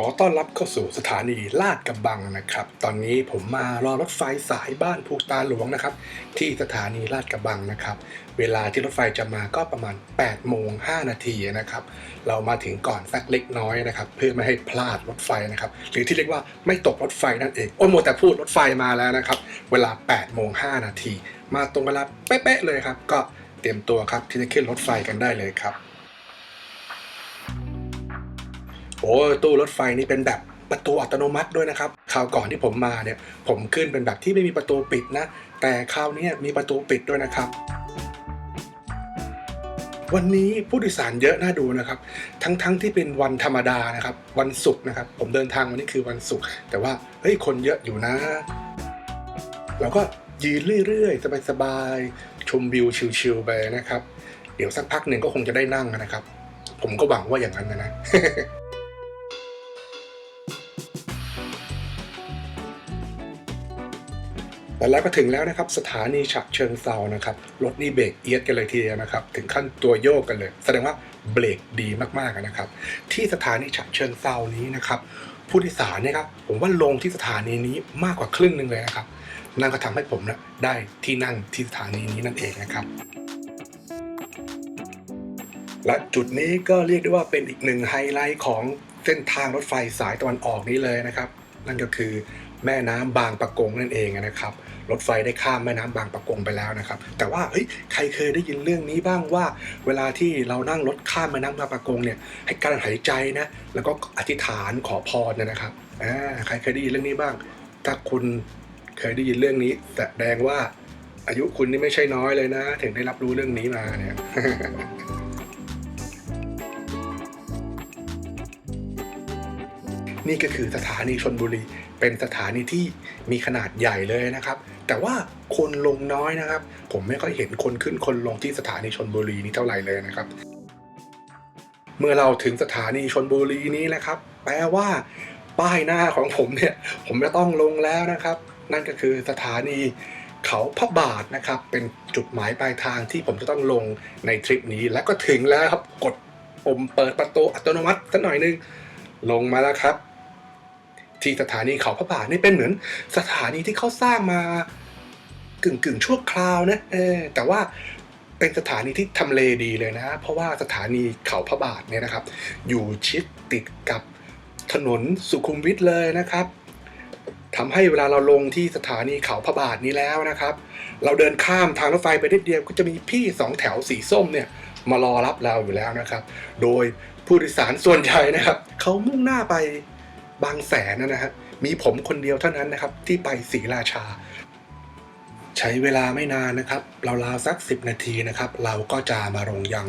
ขอต้อนรับเข้าสู่สถานีลาดกระบังนะครับ ตอนนี้ผมมารอรถไฟสายบ้านภูตาหลวงนะครับ ที่สถานีลาดกระบังนะครับ เวลาที่รถไฟจะมาก็ประมาณ8โมง5นาทีนะครับ เรามาถึงก่อนสักเล็กน้อยนะครับ เพื่อไม่ให้พลาดรถไฟนะครับ หรือที่เรียกว่าไม่ตกรถไฟนั่นเอง โอ้โมแต่พูดรถไฟมาแล้วนะครับ เวลา8โมง5นาที มาตรงเวลาเป๊ะๆเลยครับ ก็เตรียมตัวครับที่จะขึ้นรถไฟกันได้เลยครับ โอ้ตู้รถไฟนี่เป็นแบบประตูอัตโนมัติด้วยนะครับคราวก่อนที่ผมมาเนี่ยผมขึ้นเป็นแบบที่ไม่มีประตูปิดนะ แต่คราวนี้มีประตูปิดด้วยนะครับ วันนี้ผู้โดยสารเยอะน่าดูนะครับ ทั้งๆทที่เป็นวันธรรมดานะครับ วันศุกร์นะครับ ผมเดินทางวันนี้คือวันศุกร์แต่ว่าเฮ้ยคนเยอะอยู่นะเราก็ยืนเรื่อยๆ สบายๆ ชมวิวชิลๆไปนะครับ เดี๋ยวสักพักหนึ่งก็คงจะได้นั่งนะครับ ผมก็หวังว่าอย่างนั้นนะนะ แต่แล้วก็ถึงแล้วนะครับสถานีฉะเชิงเซานะครับรถนี่เบรกเอียดกันเลยทีเดียวนะครับถึงขั้นตัวโยกกันเลย แสดงว่าเบรกดีมากๆนะครับ ที่สถานีฉะเชิงเซานี้นะครับผู้โดยสารเนี่ยครับผมว่าลงที่สถานีนี้มากกว่าครึ่งหนึ่งเลยนะครับนั่นก็ทำให้ผมนะได้ที่นั่งที่สถานีนี้นั่นเองนะครับ และจุดนี้ก็เรียกได้ว่าเป็นอีกหนึ่งไฮไลท์ของเส้นทางรถไฟสายตะวันออกนี้เลยนะครับ นั่นก็คือ แม่น้ำบางปะกงนั่นเองนะครับ รถไฟได้ข้ามแม่น้ำบางปะกงไปแล้วนะครับ แต่ว่าเฮ้ยใครเคยได้ยินเรื่องนี้บ้างว่า เวลาที่เรานั่งรถข้ามแม่น้ำบางปะกงเนี่ยให้การหายใจนะแล้วก็อธิษฐานขอพรเนยนะครับอ่าใครเคยได้ยินเรื่องนี้บ้าง ถ้าคุณเคยได้ยินเรื่องนี้แสดงว่าอายุคุณนี่ไม่ใช่น้อยเลยนะ ถึงได้รับรู้เรื่องนี้มาเนี่ย นี่ก็คือสถานีชนบุรี เป็นสถานีที่มีขนาดใหญ่เลยนะครับ แต่ว่าคนลงน้อยนะครับ ผมไม่ค่อยเห็นคนขึ้นคนลงที่สถานีชนบุรีนี้เท่าไหร่เลยนะครับ เมื่อเราถึงสถานีชนบุรีนี้นะครับ แปลว่าป้ายหน้าของผมเนี่ย ผมจะต้องลงแล้วนะครับ นั่นก็คือสถานีเขาพระบาทนะครับ เป็นจุดหมายปลายทางที่ผมจะต้องลงในทริปนี้ และก็ถึงแล้วครับกดปุ่มเปิดประตูอัตโนมัติสักหน่อยนึงลงมาแล้วครับ ที่สถานีเขาพระบาทนี่เป็นเหมือนสถานีที่เขาสร้างมากึ่งกึ่งๆชั่วคราวนะเออแต่ว่าเป็นสถานีที่ทำเลดีเลยนะ เพราะว่าสถานีเขาพระบาทเนี่ยนะครับ อยู่ชิดติดกับถนนสุขุมวิทเลยนะครับทำให้เวลาเราลงที่สถานีเขาพระบาทนี้แล้วนะครับ เราเดินข้ามทางรถไฟไปนิดเดียวก็จะมีพี่สองแถวสีส้มเนี่ยมารอรับเราอยู่แล้วนะครับ โดยผู้โดยสารส่วนใหญ่นะครับเขามุ่งหน้าไป บางแสนนะฮะมีผมคนเดียวเท่านั้นนะครับ ที่ไปศรีราชา ใช้เวลาไม่นานนะครับราวๆสัก 10 นาทีนะครับ เราก็จะมาลงยัง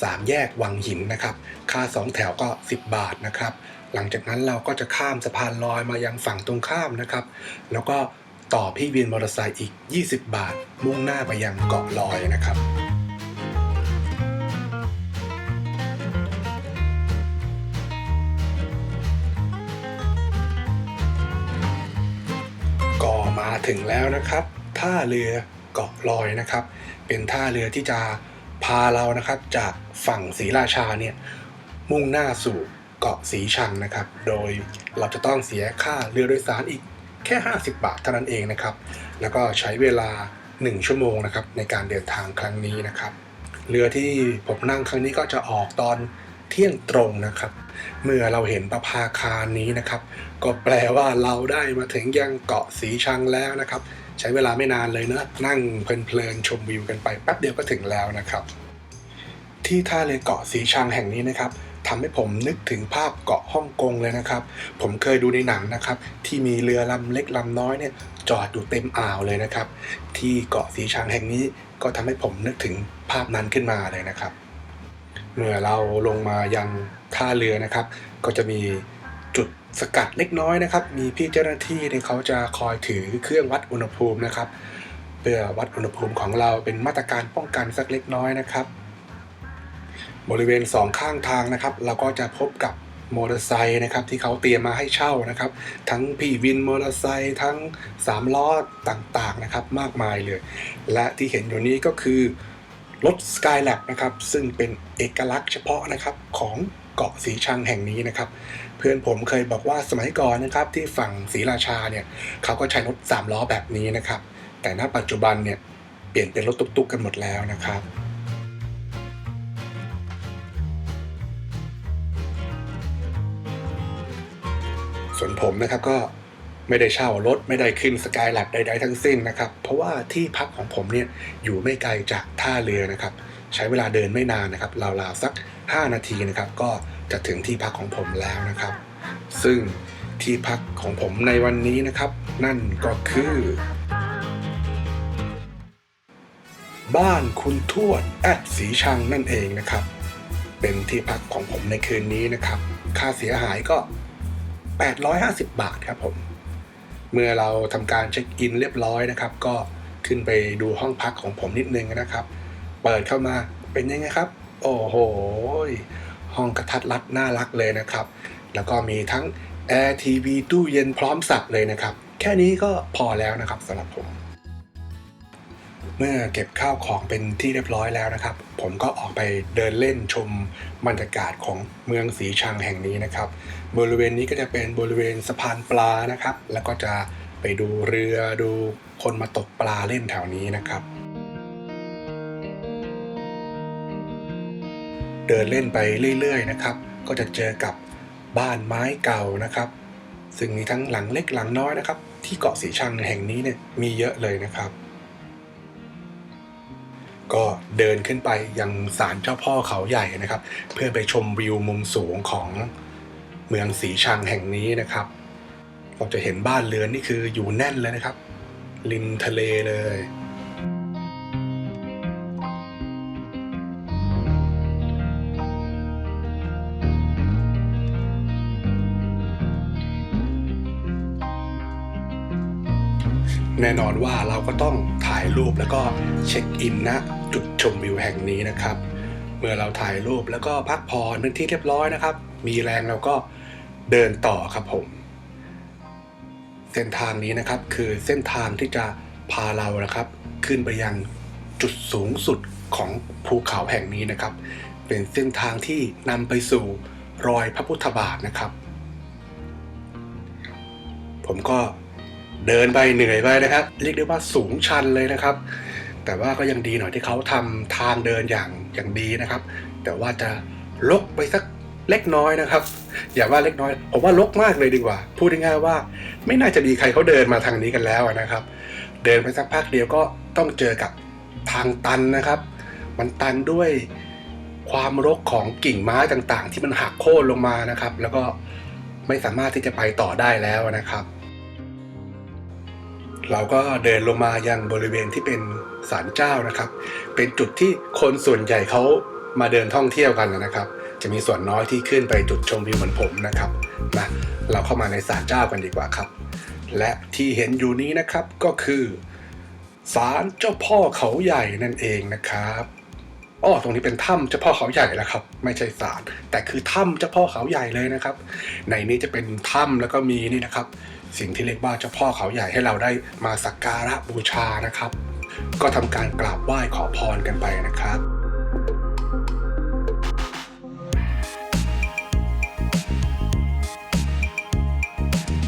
สามแยกวังหินนะครับ ค่าสองแถวก็ 10 บาทนะครับ หลังจากนั้นเราก็จะข้ามสะพานลอยมายังฝั่งตรงข้ามนะครับ แล้วก็ต่อพี่วินมอเตอร์ไซค์อีก 20 บาท มุ่งหน้าไปยังเกาะลอยนะครับ มาถึงแล้วนะครับ ท่าเรือเกาะลอยนะครับ เป็นท่าเรือที่จะพาเรานะครับจากฝั่งศรีราชาเนี่ยมุ่งหน้าสู่เกาะสีชังนะครับ โดยเราจะต้องเสียค่าเรือโดยสารอีกแค่ 50 บาทเท่านั้นเองนะครับ แล้วก็ใช้เวลา 1 ชั่วโมงนะครับในการเดินทางครั้งนี้นะครับ เรือที่ผมนั่งครั้งนี้ก็จะออกตอน เที่ยงตรงนะครับ เมื่อเราเห็นประภาคารนี้นะครับ ก็แปลว่าเราได้มาถึงยังเกาะสีชังแล้วนะครับ ใช้เวลาไม่นานเลยนะนั่งเพลินๆชมวิวกันไปแป๊บเดียวก็ถึงแล้วนะครับ ที่ท่าเรือเกาะสีชังแห่งนี้นะครับทำให้ผมนึกถึงภาพเกาะฮ่องกงเลยนะครับ ผมเคยดูในหนังนะครับ ที่มีเรือลำเล็กลำน้อยเนี่ยจอดอยู่เต็มอ่าวเลยนะครับ ที่เกาะสีชังแห่งนี้ก็ทำให้ผมนึกถึงภาพนั้นขึ้นมาเลยนะครับ เมื่อเราลงมายังท่าเรือนะครับ ก็จะมีจุดสกัดเล็กน้อยนะครับ มีพี่เจ้าหน้าที่เนี่ยเขาจะคอยถือเครื่องวัดอุณหภูมินะครับ เพื่อวัดอุณหภูมิของเราเป็นมาตรการป้องกันสักเล็กน้อยนะครับ บริเวณสองข้างทางนะครับ เราก็จะพบกับมอเตอร์ไซค์นะครับที่เขาเตรียมมาให้เช่านะครับ ทั้งพี่วินมอเตอร์ไซค์ทั้งสามล้อต่างๆนะครับ มากมายเลย และที่เห็นอยู่นี้ก็คือ รถ Skylab นะครับซึ่งเป็นเอกลักษณ์เฉพาะนะครับของเกาะสีชังแห่งนี้นะครับ เพื่อนผมเคยบอกว่าสมัยก่อนนะครับที่ฝั่งศรีราชาเนี่ยเขาก็ใช้รถสามล้อแบบนี้นะครับ แต่ณปัจจุบันเนี่ยเปลี่ยนเป็นรถตุ๊กๆกันหมดแล้วนะครับส่วนผมนะครับก็ ไม่ได้เช่ารถ ไม่ได้ขึ้นสกายแลบใด ๆ ทั้งสิ้นนะครับ เพราะว่าที่พักของผมเนี่ยอยู่ไม่ไกลจากท่าเรือนะครับ ใช้เวลาเดินไม่นานนะครับราวๆสัก 5 นาทีนะครับ ก็จะถึงที่พักของผมแล้วนะครับ ซึ่งที่พักของผมในวันนี้นะครับ นั่นก็คือ บ้านคุณทวดแอดสีชังนั่นเองนะครับ เป็นที่พักของผมในคืนนี้นะครับ ค่าเสียหายก็ 850 บาทครับผม เมื่อเราทำการเช็คอินเรียบร้อยนะครับ ก็ขึ้นไปดูห้องพักของผมนิดนึงนะครับ เปิดเข้ามาเป็นยังไงครับ โอ้โห ห้องกระทัดรัดน่ารักเลยนะครับ แล้วก็มีทั้งแอร์ทีวีตู้เย็นพร้อมสับเลยนะครับ แค่นี้ก็พอแล้วนะครับสำหรับผม เมื่อเก็บข้าวของเป็นที่เรียบร้อยแล้วนะครับ ผมก็ออกไปเดินเล่นชมบรรยากาศของเมืองสีชังแห่งนี้นะครับ บริเวณนี้ก็จะเป็นบริเวณสะพานปลานะครับ แล้วก็จะไปดูเรือดูคนมาตกปลาเล่นแถวนี้นะครับ เดินเล่นไปเรื่อยๆนะครับ ก็จะเจอกับบ้านไม้เก่านะครับ ซึ่งมีทั้งหลังเล็กหลังน้อยนะครับ ที่เกาะสีชังแห่งนี้เนี่ยมีเยอะเลยนะครับ ก็เดินขึ้นไปยังศาลเจ้าพ่อเขาใหญ่นะครับ เพื่อไปชมวิวมุมสูงของเมืองสีชังแห่งนี้นะครับเราจะเห็นบ้านเรือนนี่คืออยู่แน่นเลยนะครับ ริมทะเลเลย อนว่าเราก็ต้องถ่ายรูปแล้วก็เช็คอินณจุดชมวิวแห่งนี้นะครับ เมื่อเราถ่ายรูปแล้วก็พักผ่อนเป็นที่เรียบร้อยนะครับ มีแรงเราก็เดินต่อครับผม เส้นทางนี้นะครับคือเส้นทางที่จะพาเรานะครับ ขึ้นไปยังจุดสูงสุดของภูเขาแห่งนี้นะครับ เป็นเส้นทางที่นำไปสู่รอยพระพุทธบาทนะครับ ผมก็ เดินไปเหนื่อยไปนะครับ เรียกได้ว่าสูงชันเลยนะครับ แต่ว่าก็ยังดีหน่อยที่เขาทำทางเดินอย่างอย่างดีนะครับ แต่ว่าจะลกไปสักเล็กน้อยนะครับ อย่าว่าเล็กน้อยผมว่าลกมากเลยดีกว่า พูดง่ายๆว่า ไม่น่าจะมีใครเขาเดินมาทางนี้กันแล้วนะครับ เดินไปสักพักเดียวก็ต้องเจอกับทางตันนะครับ มันตันด้วยความรกของกิ่งไม้ต่างๆ ที่มันหักโค่นลงมานะครับ แล้วก็ไม่สามารถที่จะไปต่อได้แล้วนะครับ เราก็เดินลงมายังบริเวณที่เป็นศาลเจ้านะครับ เป็นจุดที่คนส่วนใหญ่เขามาเดินท่องเที่ยวกันนะครับ จะมีส่วนน้อยที่ขึ้นไปจุดชมวิวเหมือนผมนะครับมาเราเข้ามาในศาลเจ้ากันดีกว่าครับ และที่เห็นอยู่นี้นะครับก็คือศาลเจ้าพ่อเขาใหญ่นั่นเองนะครับอ้อตรงนี้เป็นถ้ำเจ้าพ่อเขาใหญ่แล้วครับ ไม่ใช่ศาลแต่คือถ้ำเจ้าพ่อเขาใหญ่เลยนะครับ ในนี้จะเป็นถ้ำแล้วก็มีนี่นะครับ สิ่งที่เรียกว่าเจ้าพ่อเขาใหญ่ให้เราได้มาสักการะบูชานะครับ ก็ทำการกราบไหว้ขอพรกันไปนะครับ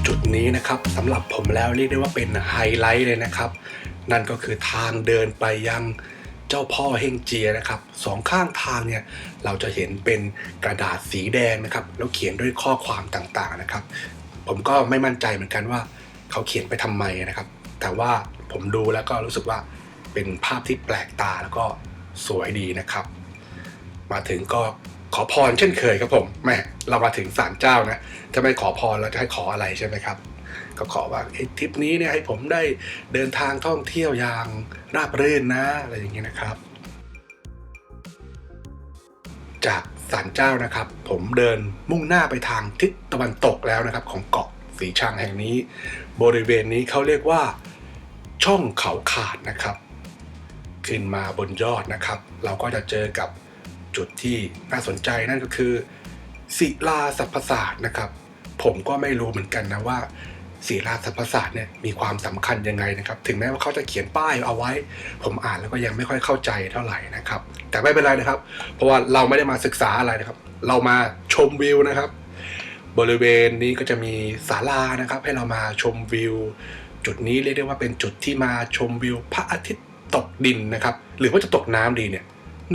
จุดนี้นะครับสำหรับผมแล้วเรียกได้ว่าเป็นไฮไลท์เลยนะครับ นั่นก็คือทางเดินไปยังเจ้าพ่อเฮงเจียนะครับสองข้างทางเนี่ยเราจะเห็นเป็นกระดาษสีแดงนะครับ แล้วเขียนด้วยข้อความต่างๆนะครับ ผมก็ไม่มั่นใจเหมือนกันว่าเขาเขียนไปทำไมนะครับ แต่ว่าผมดูแล้วก็รู้สึกว่าเป็นภาพที่แปลกตาแล้วก็สวยดีนะครับ มาถึงก็ขอพรเช่นเคยครับผมแม่เรามาถึงศาลเจ้านะจะไม่ขอพรเราจะให้ขออะไรใช่ไหมครับก็ขอว่าเอ้ทริปนี้เนี่ยให้ผมได้เดินทางท่องเที่ยวอย่างราบรื่นนะอะไรอย่างเงี้ยนะครับ จาก ศาลเจ้านะครับ ผมเดินมุ่งหน้าไปทางทิศตะวันตกแล้วนะครับ ของเกาะสีชังแห่งนี้ บริเวณนี้เขาเรียกว่า ช่องเขาขาดนะครับ ขึ้นมาบนยอดนะครับ เราก็จะเจอกับจุดที่น่าสนใจนั่นก็คือศิลาสัพพศาสตร์นะครับ ผมก็ไม่รู้เหมือนกันนะว่า ศิลาสัพศาสตร์เนี่ยมีความสำคัญยังไงนะครับถึงแม้ว่าเขาจะเขียนป้ายเอาไว้ ผมอ่านแล้วก็ยังไม่ค่อยเข้าใจเท่าไหร่นะครับ แต่ไม่เป็นไรนะครับ เพราะว่าเราไม่ได้มาศึกษาอะไรนะครับ เรามาชมวิวนะครับ บริเวณนี้ก็จะมีศาลานะครับ ให้เรามาชมวิว จุดนี้เรียกได้ว่าเป็นจุดที่มาชมวิวพระอาทิตย์ตกดินนะครับ หรือว่าจะตกน้ำดีเนี่ย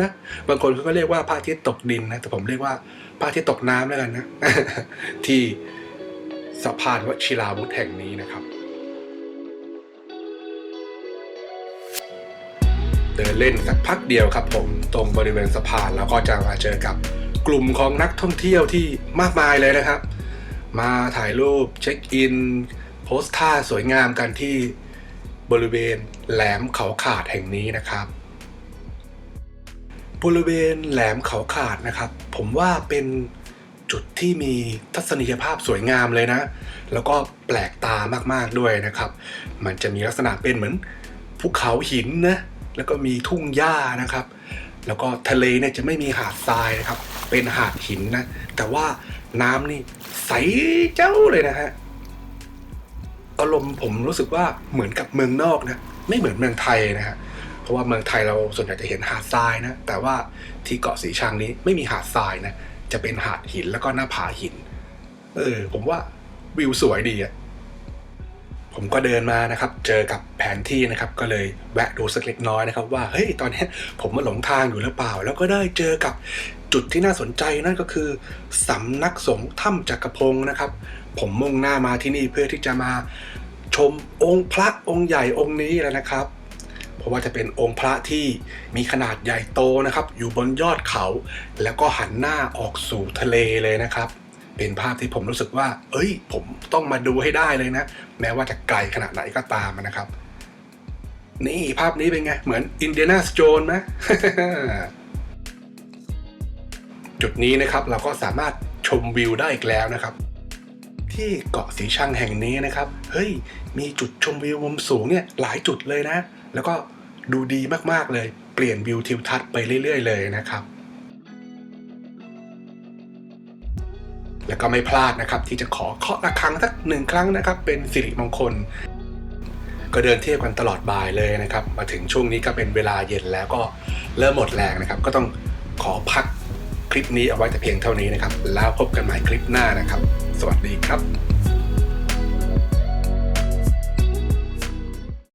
นะบางคนเขาก็เรียกว่าพระอาทิตย์ตกดินนะแต่ผมเรียกว่าพระอาทิตย์ตกน้ำแล้วกันนะที่ สะพานวชิราวุธแห่งนี้นะครับ เดินเล่นสักพักเดียวครับผมตรงบริเวณสะพานแล้วก็จะมาเจอกับกลุ่มของนักท่องเที่ยวที่มากมายเลยนะครับ มาถ่ายรูปเช็คอิน โพสท่าสวยงามกันที่บริเวณแหลมเขาขาดแห่งนี้นะครับ บริเวณแหลมเขาขาดนะครับ ผมว่าเป็น ที่มีทัศนียภาพสวยงามเลยนะ แล้วก็แปลกตามากๆด้วยนะครับ มันจะมีลักษณะเป็นเหมือนภูเขาหินนะแล้วก็มีทุ่งหญ้านะครับ แล้วก็ทะเลเนี่ยจะไม่มีหาดทรายนะครับ เป็นหาดหินนะ แต่ว่าน้ำนี่ใสเจ้าเลยนะฮะอารมณ์ผมรู้สึกว่าเหมือนกับเมืองนอกนะ ไม่เหมือนเมืองไทยนะฮะเพราะว่าเมืองไทยเราส่วนใหญ่จะเห็นหาดทรายนะ แต่ว่าที่เกาะสีชังนี้ไม่มีหาดทรายนะ จะเป็นหาดหินแล้วก็หน้าผาหิน เออ ผมว่าวิวสวยดีอะผมก็เดินมานะครับ เจอกับแผนที่นะครับ ก็เลยแวะดูสักเล็กน้อยนะครับ ว่าเฮ้ยตอนนี้ผมมาหลงทางอยู่หรือเปล่า แล้วก็ได้เจอกับจุดที่น่าสนใจนั่นก็คือสำนักสงฆ์ถ้ำจักรพงศ์นะครับ ผมมุ่งหน้ามาที่นี่เพื่อที่จะมาชมองค์พระองค์ใหญ่องค์นี้แล้วนะครับ เพราะว่าจะเป็นองค์พระที่มีขนาดใหญ่โตนะครับ อยู่บนยอดเขา แล้วก็หันหน้าออกสู่ทะเลเลยนะครับ เป็นภาพที่ผมรู้สึกว่า เอ้ย ผมต้องมาดูให้ได้เลยนะ แม้ว่าจะไกลขนาดไหนก็ตามนะครับ นี่ภาพนี้เป็นไง เหมือนอินเดียนาสโจนไหมจุดนี้นะครับเราก็สามารถชมวิวได้อีกแล้วนะครับ ที่เกาะสีชังแห่งนี้นะครับ เฮ้ย มีจุดชมวิวมุมสูงเนี่ยหลายจุดเลยนะ แล้วก็ดูดีมากๆเลย เปลี่ยนวิวทิวทัศน์ไปเรื่อย ๆ เลยนะครับแล้วก็ไม่พลาดนะครับที่จะขอเคาะระฆังสักหนึ่งครั้งนะครับ เป็นสิริมงคล ก็เดินเที่ยวกันตลอดบ่ายเลยนะครับ มาถึงช่วงนี้ก็เป็นเวลาเย็นแล้วก็เริ่มหมดแรงนะครับ ก็ต้องขอพักคลิปนี้เอาไว้แต่เพียงเท่านี้นะครับ แล้วพบกันใหม่คลิปหน้านะครับ สวัสดีครับ